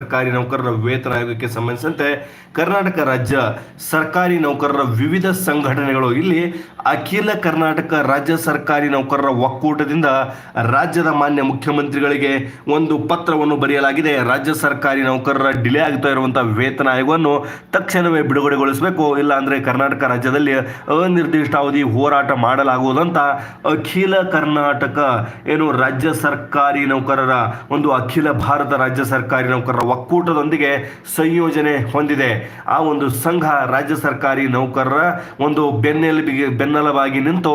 ಸರ್ಕಾರಿ ನೌಕರರ ವೇತನ ಆಯೋಗಕ್ಕೆ ಸಂಬಂಧಿಸಿದಂತೆ ಕರ್ನಾಟಕ ರಾಜ್ಯ ಸರ್ಕಾರಿ ನೌಕರರ ವಿವಿಧ ಸಂಘಟನೆಗಳು ಇಲ್ಲಿ ಅಖಿಲ ಕರ್ನಾಟಕ ರಾಜ್ಯ ಸರ್ಕಾರಿ ನೌಕರರ ಒಕ್ಕೂಟದಿಂದ ರಾಜ್ಯದ ಮಾನ್ಯ ಮುಖ್ಯಮಂತ್ರಿಗಳಿಗೆ ಒಂದು ಪತ್ರವನ್ನು ಬರೆಯಲಾಗಿದೆ. ರಾಜ್ಯ ಸರ್ಕಾರಿ ನೌಕರರ ಡಿಲೇ ಆಗ್ತಾ ಇರುವಂತಹ ವೇತನ ಆಯೋಗವನ್ನು ತಕ್ಷಣವೇ ಬಿಡುಗಡೆಗೊಳಿಸಬೇಕು. ಇಲ್ಲ ಅಂದ್ರೆ ಕರ್ನಾಟಕ ರಾಜ್ಯದಲ್ಲಿ ಅನಿರ್ದಿಷ್ಟ ಅವಧಿ ಹೋರಾಟ ಮಾಡಲಾಗುವುದಂತ ಅಖಿಲ ಕರ್ನಾಟಕ ಏನು ರಾಜ್ಯ ಸರ್ಕಾರಿ ನೌಕರರ ಒಂದು ಅಖಿಲ ಭಾರತ ರಾಜ್ಯ ಸರ್ಕಾರಿ ನೌಕರರ ಒಕ್ಕೂಟದೊಂದಿಗೆ ಸಂಯೋಜನೆ ಹೊಂದಿದೆ. ಆ ಒಂದು ಸಂಘ ರಾಜ್ಯ ಸರ್ಕಾರಿ ನೌಕರರ ಒಂದು ಬೆನ್ನೆಲುಬಿಗೆ ಬೆನ್ನೆಲುಬಾಗಿ ನಿಂತು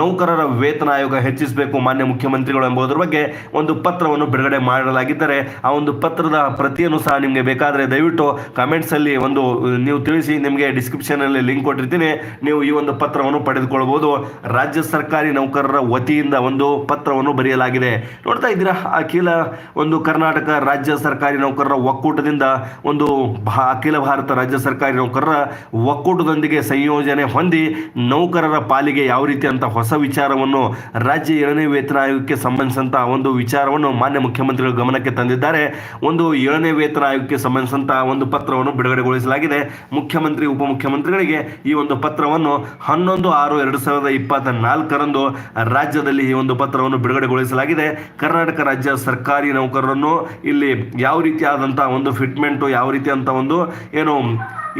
ನೌಕರರ ವೇತನ ಆಯೋಗ ಹೆಚ್ಚಿಸಬೇಕು ಮಾನ್ಯ ಮುಖ್ಯಮಂತ್ರಿಗಳು ಎಂಬುದರ ಬಗ್ಗೆ ಒಂದು ಪತ್ರವನ್ನು ಬಿಡುಗಡೆ ಮಾಡಲಾಗಿದ್ದರೆ ಆ ಒಂದು ಪತ್ರದ ಪ್ರತಿಯನ್ನು ಸಹ ನಿಮಗೆ ಬೇಕಾದರೆ ದಯವಿಟ್ಟು ಕಮೆಂಟ್ಸಲ್ಲಿ ಒಂದು, ನೀವು ತಿಳಿಸಿ ನಿಮಗೆ ಡಿಸ್ಕ್ರಿಪ್ಷನಲ್ಲಿ ಲಿಂಕ್ ಕೊಟ್ಟಿರ್ತೀನಿ. ನೀವು ಈ ಒಂದು ಪತ್ರವನ್ನು ಪಡೆದುಕೊಳ್ಳಬಹುದು ರಾಜ್ಯ ಸರ್ಕಾರಿ ನೌಕರರ ವತಿಯಿಂದ ಒಂದು ಪತ್ರವನ್ನು ಬರೆಯಲಾಗಿದೆ. ನೋಡ್ತಾ ಇದ್ದೀರಾ, ಅಖಿಲ ಒಂದು ಕರ್ನಾಟಕ ರಾಜ್ಯ ಸರ್ಕಾರಿ ನೌಕರರ ಒಕ್ಕೂಟದಿಂದ ಒಂದು ಭಾ- ಅಖಿಲ ಭಾರತ ರಾಜ್ಯ ಸರ್ಕಾರಿ ನೌಕರರ ಒಕ್ಕೂಟದೊಂದಿಗೆ ಸಂಯೋಜನೆ ಹೊಂದಿ ನೌಕರರ ಪಾಲಿಗೆ ಯಾವ ರೀತಿ ಅಂತ ಹೊಸ ವಿಚಾರವನ್ನು ರಾಜ್ಯ ಏಳನೇ ವೇತನ ಆಯೋಗಕ್ಕೆ ಸಂಬಂಧಿಸಿದಂಥ ಒಂದು ವಿಚಾರವನ್ನು ಮಾನ್ಯ ಮುಖ್ಯಮಂತ್ರಿಗಳು ಗಮನಕ್ಕೆ ತಂದಿದ್ದಾರೆ. ಒಂದು ಏಳನೇ ವೇತನ ಆಯೋಗಕ್ಕೆ ಸಂಬಂಧಿಸಿದಂಥ ಒಂದು ಪತ್ರವನ್ನು ಬಿಡುಗಡೆಗೊಳಿಸಲಾಗಿದೆ. ಮುಖ್ಯಮಂತ್ರಿ, ಉಪಮುಖ್ಯಮಂತ್ರಿಗಳಿಗೆ ಈ ಒಂದು ಪತ್ರವನ್ನು ಹನ್ನೊಂದು ಆರು ಎರಡು ಸಾವಿರದ ಇಪ್ಪತ್ತ ನಾಲ್ಕರಂದು ರಾಜ್ಯದಲ್ಲಿ ಈ ಒಂದು ಪತ್ರವನ್ನು ಬಿಡುಗಡೆಗೊಳಿಸಲಾಗಿದೆ. ಕರ್ನಾಟಕ ರಾಜ್ಯ ಸರ್ಕಾರಿ ನೌಕರರನ್ನು ಇಲ್ಲಿ ಯಾವ ರೀತಿಯಾದಂಥ ಒಂದು ಫಿಟ್ಮೆಂಟು ಯಾವ ರೀತಿ ಅಂತ ಒಂದು ಏನು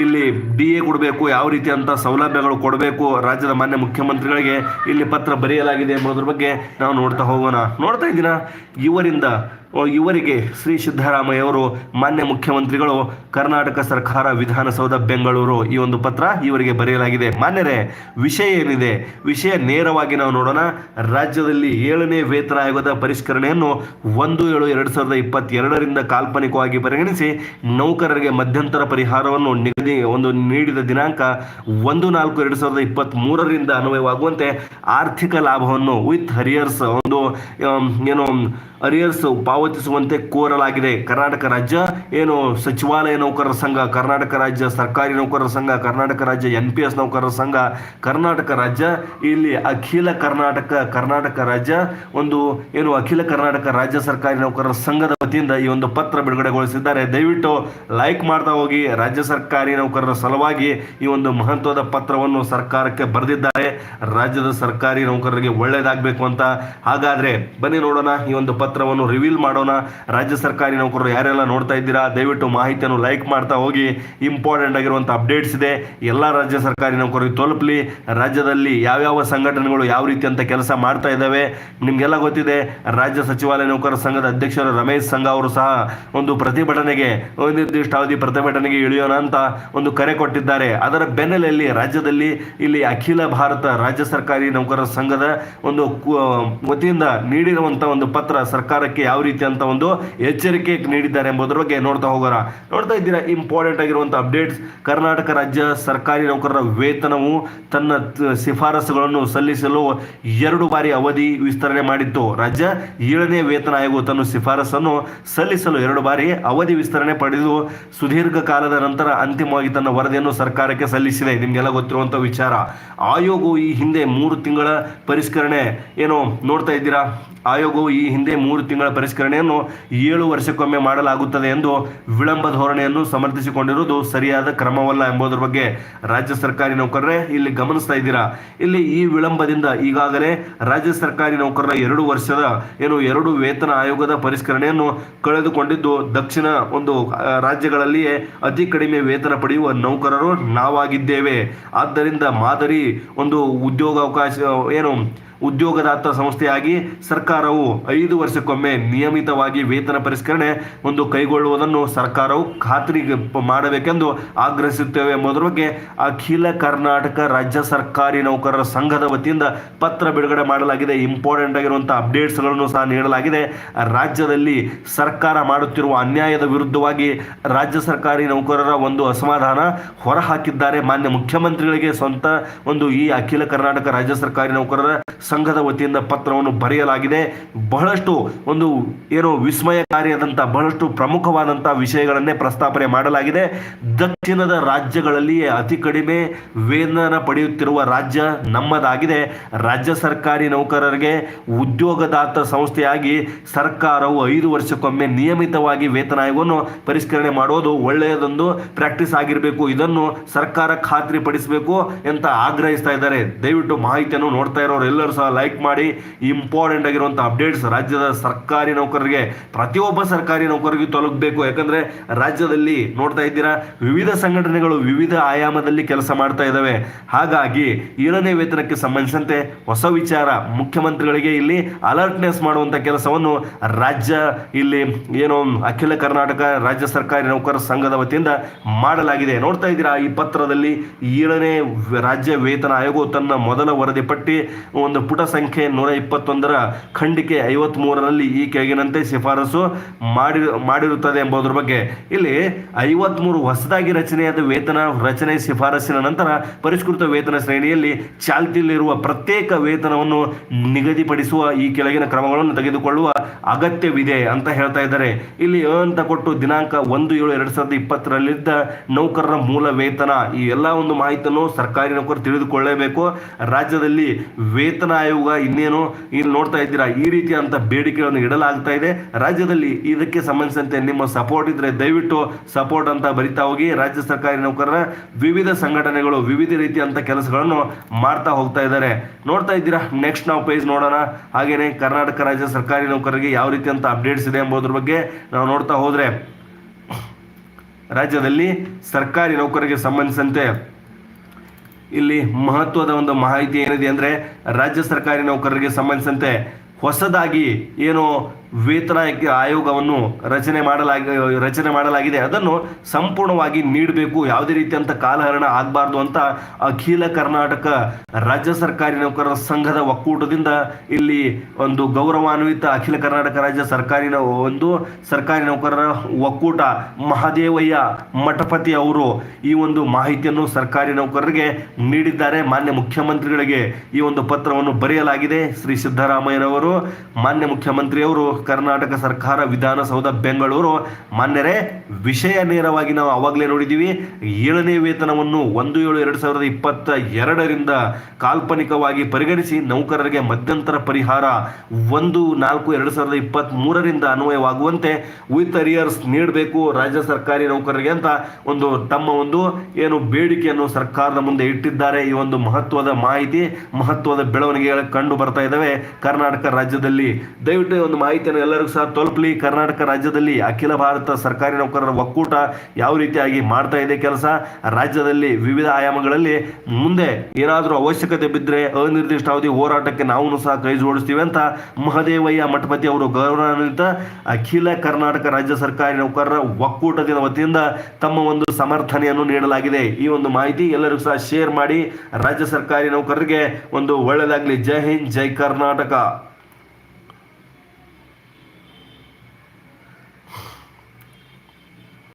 ಇಲ್ಲಿ ಡಿ ಎ ಕೊಡಬೇಕು, ಯಾವ ರೀತಿ ಅಂತ ಸೌಲಭ್ಯಗಳು ಕೊಡಬೇಕು ರಾಜ್ಯದ ಮಾನ್ಯ ಮುಖ್ಯಮಂತ್ರಿಗಳಿಗೆ ಇಲ್ಲಿ ಪತ್ರ ಬರೆಯಲಾಗಿದೆ ಎಂಬುದರ ಬಗ್ಗೆ ನಾವು ನೋಡ್ತಾ ಹೋಗೋಣ. ನೋಡ್ತಾ ಇದ್ದೀನ ಇವರಿಂದ ಇವರಿಗೆ ಶ್ರೀ ಸಿದ್ದರಾಮಯ್ಯ ಅವರು ಮಾನ್ಯ ಮುಖ್ಯಮಂತ್ರಿಗಳು, ಕರ್ನಾಟಕ ಸರ್ಕಾರ, ವಿಧಾನಸೌಧ, ಬೆಂಗಳೂರು ಈ ಒಂದು ಪತ್ರ ಇವರಿಗೆ ಬರೆಯಲಾಗಿದೆ. ಮಾನ್ಯರೇ, ವಿಷಯ ಏನಿದೆ? ವಿಷಯ ನೇರವಾಗಿ ನಾವು ನೋಡೋಣ. ರಾಜ್ಯದಲ್ಲಿ ಏಳನೇ ವೇತನ ಆಯೋಗದ ಪರಿಷ್ಕರಣೆಯನ್ನು ಒಂದು ಏಳು ಎರಡು ಸಾವಿರದ ಇಪ್ಪತ್ತೆರಡರಿಂದ ಕಾಲ್ಪನಿಕವಾಗಿ ಪರಿಗಣಿಸಿ ನೌಕರರಿಗೆ ಮಧ್ಯಂತರ ಪರಿಹಾರವನ್ನು ನಿಗದಿ ಒಂದು ನೀಡಿದ ದಿನಾಂಕ ಒಂದು ನಾಲ್ಕು ಎರಡು ಸಾವಿರದ ಇಪ್ಪತ್ತ್ ಮೂರರಿಂದ ಅನ್ವಯವಾಗುವಂತೆ ಆರ್ಥಿಕ ಲಾಭವನ್ನು ವಿತ್ ಹರಿಯರ್ಸ್ ಒಂದು ಏನು, ಅರಿಯರ್ಸ್ ಪಾವತಿಸುವಂತೆ ಕೋರಲಾಗಿದೆ. ಕರ್ನಾಟಕ ರಾಜ್ಯ ಏನು ಸಚಿವಾಲಯ ನೌಕರರ ಸಂಘ, ಕರ್ನಾಟಕ ರಾಜ್ಯ ಸರ್ಕಾರಿ ನೌಕರರ ಸಂಘ, ಕರ್ನಾಟಕ ರಾಜ್ಯ ಎನ್ ಪಿ ಎಸ್ ನೌಕರರ ಸಂಘ, ಕರ್ನಾಟಕ ರಾಜ್ಯ ಇಲ್ಲಿ ಅಖಿಲ ಕರ್ನಾಟಕ ಕರ್ನಾಟಕ ರಾಜ್ಯ ಒಂದು ಏನು ಅಖಿಲ ಕರ್ನಾಟಕ ರಾಜ್ಯ ಸರ್ಕಾರಿ ನೌಕರರ ಸಂಘದ ವತಿಯಿಂದ ಈ ಒಂದು ಪತ್ರ ಬಿಡುಗಡೆಗೊಳಿಸಿದ್ದಾರೆ. ದಯವಿಟ್ಟು ಲೈಕ್ ಮಾಡ್ತಾ ಹೋಗಿ. ರಾಜ್ಯ ಸರ್ಕಾರಿ ನೌಕರರ ಸಲುವಾಗಿ ಈ ಒಂದು ಮಹತ್ವದ ಪತ್ರವನ್ನು ಸರ್ಕಾರಕ್ಕೆ ಬರೆದಿದ್ದಾರೆ. ರಾಜ್ಯದ ಸರ್ಕಾರಿ ನೌಕರರಿಗೆ ಒಳ್ಳೆಯದಾಗಬೇಕು ಅಂತ. ಹಾಗಾದರೆ ಬನ್ನಿ ನೋಡೋಣ, ಈ ಒಂದು ಪತ್ರವನ್ನು ರಿವೀಲ್ ಮಾಡೋಣ. ರಾಜ್ಯ ಸರ್ಕಾರಿ ನೌಕರರು ಯಾರೆಲ್ಲ ನೋಡ್ತಾ ಇದ್ದೀರಾ? ದಯವಿಟ್ಟು ಮಾಹಿತಿಯನ್ನು ಲೈಕ್ ಮಾಡ್ತಾ ಹೋಗಿ. ಇಂಪಾರ್ಟೆಂಟ್ ಆಗಿರುವಂಥ ಅಪ್ಡೇಟ್ಸ್ ಇದೆ. ಎಲ್ಲ ರಾಜ್ಯ ಸರ್ಕಾರಿ ನೌಕರರಿಗೆ ತಲುಪಲಿ. ರಾಜ್ಯದಲ್ಲಿ ಯಾವ್ಯಾವ ಸಂಘಟನೆಗಳು ಯಾವ ರೀತಿ ಅಂತ ಕೆಲಸ ಮಾಡ್ತಾ ಇದ್ದಾವೆ? ನಿಮಗೆಲ್ಲ ಗೊತ್ತಿದೆ, ರಾಜ್ಯ ಸಚಿವಾಲಯ ನೌಕರರ ಸಂಘದ ಅಧ್ಯಕ್ಷರು ರಮೇಶ್ ಅವರು ಸಹ ಒಂದು ಪ್ರತಿಭಟನೆಗೆ ನಿರ್ದಿಷ್ಟ ಅವಧಿ ಪ್ರತಿಭಟನೆಗೆ ಇಳಿಯೋಣ ಅಂತ ಒಂದು ಕರೆ ಕೊಟ್ಟಿದ್ದಾರೆ. ಅದರ ಬೆನ್ನಲೆಯಲ್ಲಿ ರಾಜ್ಯದಲ್ಲಿ ಇಲ್ಲಿ ಅಖಿಲ ಭಾರತ ರಾಜ್ಯ ಸರ್ಕಾರಿ ನೌಕರರ ಸಂಘದ ಒಂದು ವತಿಯಿಂದ ನೀಡಿರುವಂಥ ಒಂದು ಪತ್ರ ಸರ್ಕಾರಕ್ಕೆ ಯಾವ ರೀತಿ ಅಂತ ಒಂದು ಎಚ್ಚರಿಕೆ ನೀಡಿದ್ದಾರೆ ಎಂಬುದರ ಬಗ್ಗೆ ನೋಡ್ತಾ ಹೋಗೋಣ. ನೋಡ್ತಾ ಇದ್ದೀರಾ ಇಂಪಾರ್ಟೆಂಟ್ ಆಗಿರುವಂಥ ಅಪ್ಡೇಟ್ಸ್ ಕರ್ನಾಟಕ ರಾಜ್ಯ ಸರ್ಕಾರಿ ನೌಕರರ ವೇತನವು ತನ್ನ ಶಿಫಾರಸುಗಳನ್ನು ಸಲ್ಲಿಸಲು ಎರಡು ಬಾರಿ ಅವಧಿ ವಿಸ್ತರಣೆ ಮಾಡಿತ್ತು. ರಾಜ್ಯ ಏಳನೇ ವೇತನ ಆಯೋಗವು ತನ್ನ ಶಿಫಾರಸನ್ನು ಸಲ್ಲಿಸಲು ಎರಡು ಬಾರಿ ಅವಧಿ ವಿಸ್ತರಣೆ ಪಡೆದು ಸುದೀರ್ಘ ಕಾಲದ ನಂತರ ಅಂತಿಮವಾಗಿ ತನ್ನ ವರದಿಯನ್ನು ಸರ್ಕಾರಕ್ಕೆ ಸಲ್ಲಿಸಿದೆ. ನಿಮಗೆಲ್ಲ ಗೊತ್ತಿರುವಂಥ ವಿಚಾರ. ಆಯೋಗವು ಈ ಹಿಂದೆ ಮೂರು ತಿಂಗಳ ಪರಿಷ್ಕರಣೆ ಏನು ನೋಡ್ತಾ ಇದ್ದೀರಾ? ಆಯೋಗವು ಈ ಹಿಂದೆ ಮೂರು ತಿಂಗಳ ಪರಿಷ್ಕರಣೆಯನ್ನು ಏಳು ವರ್ಷಕ್ಕೊಮ್ಮೆ ಮಾಡಲಾಗುತ್ತದೆ ಎಂದು ವಿಳಂಬ ಧೋರಣೆಯನ್ನು ಸಮರ್ಥಿಸಿಕೊಂಡಿರುವುದು ಸರಿಯಾದ ಕ್ರಮವಲ್ಲ ಎಂಬುದರ ಬಗ್ಗೆ ರಾಜ್ಯ ಸರ್ಕಾರಿ ನೌಕರರೇ ಇಲ್ಲಿ ಗಮನಿಸ್ತಾ ಇದ್ದೀರಾ? ಇಲ್ಲಿ ಈ ವಿಳಂಬದಿಂದ ಈಗಾಗಲೇ ರಾಜ್ಯ ಸರ್ಕಾರಿ ನೌಕರರ ಎರಡು ವರ್ಷದ, ಏನು, ಎರಡು ವೇತನ ಆಯೋಗದ ಪರಿಷ್ಕರಣೆಯನ್ನು ಕಳೆದುಕೊಂಡಿದ್ದು ದಕ್ಷಿಣ ಒಂದು ರಾಜ್ಯಗಳಲ್ಲಿಯೇ ಅತಿ ಕಡಿಮೆ ವೇತನ ಪಡೆಯುವ ನೌಕರರು ನಾವಾಗಿದ್ದೇವೆ. ಆದ್ದರಿಂದ ಮಾದರಿ ಒಂದು ಉದ್ಯೋಗಾವಕಾಶ, ಏನು ಉದ್ಯೋಗದಾತ ಸಂಸ್ಥೆಯಾಗಿ ಸರ್ಕಾರವು ಐದು ವರ್ಷಕ್ಕೊಮ್ಮೆ ನಿಯಮಿತವಾಗಿ ವೇತನ ಪರಿಷ್ಕರಣೆ ಒಂದು ಕೈಗೊಳ್ಳುವುದನ್ನು ಸರ್ಕಾರವು ಖಾತ್ರಿ ಮಾಡಬೇಕೆಂದು ಆಗ್ರಹಿಸುತ್ತೇವೆ ಎಂಬುದರ ಬಗ್ಗೆ ಅಖಿಲ ಕರ್ನಾಟಕ ರಾಜ್ಯ ಸರ್ಕಾರಿ ನೌಕರರ ಸಂಘದ ವತಿಯಿಂದ ಪತ್ರ ಬಿಡುಗಡೆ ಮಾಡಲಾಗಿದೆ. ಇಂಪಾರ್ಟೆಂಟ್ ಆಗಿರುವಂತಹ ಅಪ್ಡೇಟ್ಸ್ಗಳನ್ನು ಸಹ ನೀಡಲಾಗಿದೆ. ರಾಜ್ಯದಲ್ಲಿ ಸರ್ಕಾರ ಮಾಡುತ್ತಿರುವ ಅನ್ಯಾಯದ ವಿರುದ್ಧವಾಗಿ ರಾಜ್ಯ ಸರ್ಕಾರಿ ನೌಕರರ ಒಂದು ಅಸಮಾಧಾನ ಹೊರಹಾಕಿದ್ದಾರೆ. ಮಾನ್ಯ ಮುಖ್ಯಮಂತ್ರಿಗಳಿಗೆ ಸ್ವಂತ ಒಂದು ಈ ಅಖಿಲ ಕರ್ನಾಟಕ ರಾಜ್ಯ ಸರ್ಕಾರಿ ನೌಕರರ ಸಂಘದ ವತಿಯಿಂದ ಪತ್ರವನ್ನು ಬರೆಯಲಾಗಿದೆ. ಬಹಳಷ್ಟು ಒಂದು ಏನು ವಿಸ್ಮಯಕಾರಿಯಾದಂಥ, ಬಹಳಷ್ಟು ಪ್ರಮುಖವಾದಂಥ ವಿಷಯಗಳನ್ನೇ ಪ್ರಸ್ತಾಪನೆ ಮಾಡಲಾಗಿದೆ. ದಕ್ಷಿಣದ ರಾಜ್ಯಗಳಲ್ಲಿಯೇ ಅತಿ ಕಡಿಮೆ ವೇತನ ಪಡೆಯುತ್ತಿರುವ ರಾಜ್ಯ ನಮ್ಮದಾಗಿದೆ. ರಾಜ್ಯ ಸರ್ಕಾರಿ ನೌಕರರಿಗೆ ಉದ್ಯೋಗದಾತ ಸಂಸ್ಥೆಯಾಗಿ ಸರ್ಕಾರವು ಐದು ವರ್ಷಕ್ಕೊಮ್ಮೆ ನಿಯಮಿತವಾಗಿ ವೇತನ ಆಯೋಗವನ್ನು ಪರಿಷ್ಕರಣೆ ಮಾಡೋದು ಒಳ್ಳೆಯದೊಂದು ಪ್ರಾಕ್ಟೀಸ್ ಆಗಿರಬೇಕು. ಇದನ್ನು ಸರ್ಕಾರ ಖಾತ್ರಿಪಡಿಸಬೇಕು ಅಂತ ಆಗ್ರಹಿಸ್ತಾ ಇದ್ದಾರೆ. ದಯವಿಟ್ಟು ಮಾಹಿತಿಯನ್ನು ನೋಡ್ತಾ ಇರೋರು ಎಲ್ಲರೂ ಸಹ ಲೈಕ್ ಮಾಡಿ ಇಂಪಾರ್ಟೆಂಟ್ ಆಗಿರುವಂಥ ಅಪ್ಡೇಟ್ಸ್ ರಾಜ್ಯದ ಸರ್ಕಾರಿ ನೌಕರರಿಗೆ, ಪ್ರತಿಯೊಬ್ಬ ಸರ್ಕಾರಿ ನೌಕರಿಗೆ ತಲುಪಬೇಕು. ಯಾಕಂದರೆ ರಾಜ್ಯದಲ್ಲಿ ನೋಡ್ತಾ ಇದ್ದೀರಾ, ವಿವಿಧ ಸಂಘಟನೆಗಳು ವಿವಿಧ ಆಯಾಮದಲ್ಲಿ ಕೆಲಸ ಮಾಡ್ತಾ ಇದ್ದಾವೆ. ಹಾಗಾಗಿ ಏಳನೇ ವೇತನಕ್ಕೆ ಸಂಬಂಧಿಸಿದಂತೆ ಹೊಸ ವಿಚಾರ ಮುಖ್ಯಮಂತ್ರಿಗಳಿಗೆ ಇಲ್ಲಿ ಅಲರ್ಟ್ನೆಸ್ ಮಾಡುವಂಥ ಕೆಲಸವನ್ನು ರಾಜ್ಯ ಇಲ್ಲಿ ಏನು ಅಖಿಲ ಕರ್ನಾಟಕ ರಾಜ್ಯ ಸರ್ಕಾರಿ ನೌಕರರ ಸಂಘದ ವತಿಯಿಂದ ಮಾಡಲಾಗಿದೆ. ನೋಡ್ತಾ ಇದ್ದೀರಾ, ಈ ಪತ್ರದಲ್ಲಿ ಏಳನೇ ರಾಜ್ಯ ವೇತನ ಆಯೋಗವು ತನ್ನ ಮೊದಲ ವರದಿ ಪಟ್ಟಿ ಒಂದು ಪುಟ ಸಂಖ್ಯೆ ನೂರ ಇಪ್ಪತ್ತೊಂದರ ಖಂಡಿಕೆ ಐವತ್ತ್ಮೂರರಲ್ಲಿ ಈ ಕೆಳಗಿನಂತೆ ಶಿಫಾರಸು ಮಾಡಿ, ಮಾಡಿರುತ್ತದೆ ಎಂಬುದರ ಬಗ್ಗೆ. ಇಲ್ಲಿ ಐವತ್ಮೂರು ಹೊಸದಾಗಿ ರಚನೆಯಾದ ವೇತನ, ರಚನೆ ಶಿಫಾರಸಿನ ನಂತರ ಪರಿಷ್ಕೃತ ವೇತನ ಶ್ರೇಣಿಯಲ್ಲಿ ಚಾಲ್ತಿಯಲ್ಲಿರುವ ಪ್ರತ್ಯೇಕ ವೇತನವನ್ನು ನಿಗದಿಪಡಿಸುವ ಈ ಕೆಳಗಿನ ಕ್ರಮಗಳನ್ನು ತೆಗೆದುಕೊಳ್ಳುವ ಅಗತ್ಯವಿದೆ ಅಂತ ಹೇಳ್ತಾ ಇದ್ದಾರೆ. ಇಲ್ಲಿ ಅಂತ ಕೊಟ್ಟು ದಿನಾಂಕ ಒಂದು ಏಳು ಎರಡು ಸಾವಿರದ ಇಪ್ಪತ್ತರಲ್ಲಿದ್ದ ನೌಕರರ ಮೂಲ ವೇತನ ಈ ಎಲ್ಲ ಒಂದು ಮಾಹಿತಿಯನ್ನು ಸರ್ಕಾರಿ ನೌಕರರು ತಿಳಿದುಕೊಳ್ಳಬೇಕು. ರಾಜ್ಯದಲ್ಲಿ ವೇತನ ಆಯೋಗ ಇನ್ನೇನು ಇಲ್ಲಿ ನೋಡ್ತಾ ಇದ್ದೀರಾ? ಈ ರೀತಿಯಾದಂಥ ಬೇಡಿಕೆಗಳನ್ನು ಇಡಲಾಗ್ತಾ ಇದೆ. ರಾಜ್ಯದಲ್ಲಿ ಇದಕ್ಕೆ ಸಂಬಂಧಿಸಿದಂತೆ ನಿಮ್ಮ ಸಪೋರ್ಟ್ ಇದ್ದರೆ ದಯವಿಟ್ಟು ಸಪೋರ್ಟ್ ಅಂತ ಬರಿತಾ ಹೋಗಿ. ರಾಜ್ಯ ಸರ್ಕಾರಿ ನೌಕರರ ವಿವಿಧ ಸಂಘಟನೆಗಳು ವಿವಿಧ ರೀತಿಯಂಥ ಕೆಲಸಗಳನ್ನು ಮಾಡ್ತಾ ಹೋಗ್ತಾ ಇದ್ದಾರೆ. ನೋಡ್ತಾ ಇದ್ದೀರಾ? ನೆಕ್ಸ್ಟ್ ನಾವು ಪೇಜ್ ನೋಡೋಣ. ಹಾಗೆಯೇ ಕರ್ನಾಟಕ ರಾಜ್ಯ ಸರ್ಕಾರಿ ನೌಕರರಿಗೆ ಯಾವ ರೀತಿಯಂಥ ಅಪ್ಡೇಟ್ಸ್ ಇದೆ ಎಂಬುದ್ರ ಬಗ್ಗೆ ನಾವು ನೋಡ್ತಾ ಹೋದರೆ, ರಾಜ್ಯದಲ್ಲಿ ಸರ್ಕಾರಿ ನೌಕರರಿಗೆ ಸಂಬಂಧಿಸಿದಂತೆ ಇಲ್ಲಿ ಮಹತ್ವದ ಒಂದು ಮಾಹಿತಿ ಏನಿದೆ ಅಂದರೆ ರಾಜ್ಯ ಸರ್ಕಾರಿ ನೌಕರರಿಗೆ ಸಂಬಂಧಿಸಿದಂತೆ ಹೊಸದಾಗಿ ಏನು ವೇತನ ಆಯೋಗವನ್ನು ರಚನೆ ಮಾಡಲಾಗಿ, ರಚನೆ ಮಾಡಲಾಗಿದೆ. ಅದನ್ನು ಸಂಪೂರ್ಣವಾಗಿ ನೀಡಬೇಕು. ಯಾವುದೇ ರೀತಿಯಂಥ ಕಾಲಹರಣ ಆಗಬಾರ್ದು ಅಂತ ಅಖಿಲ ಕರ್ನಾಟಕ ರಾಜ್ಯ ಸರ್ಕಾರಿ ನೌಕರರ ಸಂಘದ ಒಕ್ಕೂಟದಿಂದ ಇಲ್ಲಿ ಒಂದು ಗೌರವಾನ್ವಿತ ಅಖಿಲ ಕರ್ನಾಟಕ ರಾಜ್ಯ ಸರ್ಕಾರಿ ಒಂದು ಸರ್ಕಾರಿ ನೌಕರರ ಒಕ್ಕೂಟ ಮಹಾದೇವಯ್ಯ ಮಠಪತಿ ಅವರು ಈ ಒಂದು ಮಾಹಿತಿಯನ್ನು ಸರ್ಕಾರಿ ನೌಕರರಿಗೆ ನೀಡಿದ್ದಾರೆ. ಮಾನ್ಯ ಮುಖ್ಯಮಂತ್ರಿಗಳಿಗೆ ಈ ಒಂದು ಪತ್ರವನ್ನು ಬರೆಯಲಾಗಿದೆ. ಶ್ರೀ ಸಿದ್ದರಾಮಯ್ಯನವರು ಮಾನ್ಯ ಮುಖ್ಯಮಂತ್ರಿಯವರು ಕರ್ನಾಟಕ ಸರ್ಕಾರ ವಿಧಾನಸೌಧ ಬೆಂಗಳೂರು ಮಾನ್ಯರೇ, ವಿಷಯ ನೇರವಾಗಿ ನಾವು ಆವಾಗಲೇ ನೋಡಿದ್ದೀವಿ. ಏಳನೇ ವೇತನವನ್ನು ಒಂದು ಏಳು ಎರಡು ಸಾವಿರದ ಇಪ್ಪತ್ತ ಎರಡರಿಂದ ಕಾಲ್ಪನಿಕವಾಗಿ ಪರಿಗಣಿಸಿ ನೌಕರರಿಗೆ ಮಧ್ಯಂತರ ಪರಿಹಾರ ಒಂದು ನಾಲ್ಕು ಎರಡು ಸಾವಿರದ ಇಪ್ಪತ್ತ್ ಮೂರರಿಂದ ಅನ್ವಯವಾಗುವಂತೆ ವಿತ್ ಅರಿಯರ್ಸ್ ನೀಡಬೇಕು ರಾಜ್ಯ ಸರ್ಕಾರಿ ನೌಕರರಿಗೆ ಅಂತ ಒಂದು ತಮ್ಮ ಒಂದು ಏನು ಬೇಡಿಕೆಯನ್ನು ಸರ್ಕಾರದ ಮುಂದೆ ಇಟ್ಟಿದ್ದಾರೆ. ಈ ಒಂದು ಮಹತ್ವದ ಮಾಹಿತಿ, ಮಹತ್ವದ ಬೆಳವಣಿಗೆಗಳು ಕಂಡು ಬರ್ತಾ ಇದ್ದಾವೆ. ಕರ್ನಾಟಕ ರಾಜ್ಯದಲ್ಲಿ. ದಯವಿಟ್ಟು ಒಂದು ಒಂದು ಮಾಹಿತಿಯನ್ನು ಎಲ್ಲರಿಗೂ ಸಹ ತಲುಪಲಿ. ಕರ್ನಾಟಕ ರಾಜ್ಯದಲ್ಲಿ ಅಖಿಲ ಭಾರತ ಸರ್ಕಾರಿ ನೌಕರರ ಒಕ್ಕೂಟ ಯಾವ ರೀತಿಯಾಗಿ ಮಾಡ್ತಾ ಇದೆ ಕೆಲಸ? ರಾಜ್ಯದಲ್ಲಿ ವಿವಿಧ ಆಯಾಮಗಳಲ್ಲಿ ಮುಂದೆ ಏನಾದರೂ ಅವಶ್ಯಕತೆ ಬಿದ್ದರೆ ಅನಿರ್ದಿಷ್ಟಾವಧಿ ಹೋರಾಟಕ್ಕೆ ನಾವು ಸಹ ಕೈ ಜೋಡಿಸ್ತೀವಿ ಅಂತ ಮಹದೇವಯ್ಯ ಮಠಪತಿ ಅವರು ಗೌರವಾನ್ವಿತ ಅಖಿಲ ಕರ್ನಾಟಕ ರಾಜ್ಯ ಸರ್ಕಾರಿ ನೌಕರರ ಒಕ್ಕೂಟದ ವತಿಯಿಂದ ತಮ್ಮ ಒಂದು ಸಮರ್ಥನೆಯನ್ನು ನೀಡಲಾಗಿದೆ. ಈ ಒಂದು ಮಾಹಿತಿ ಎಲ್ಲರಿಗೂ ಸಹ ಶೇರ್ ಮಾಡಿ ರಾಜ್ಯ ಸರ್ಕಾರಿ ನೌಕರರಿಗೆ ಒಂದು ಒಳ್ಳೆಯದಾಗಲಿ. ಜೈ ಹಿಂದ್, ಜೈ ಕರ್ನಾಟಕ.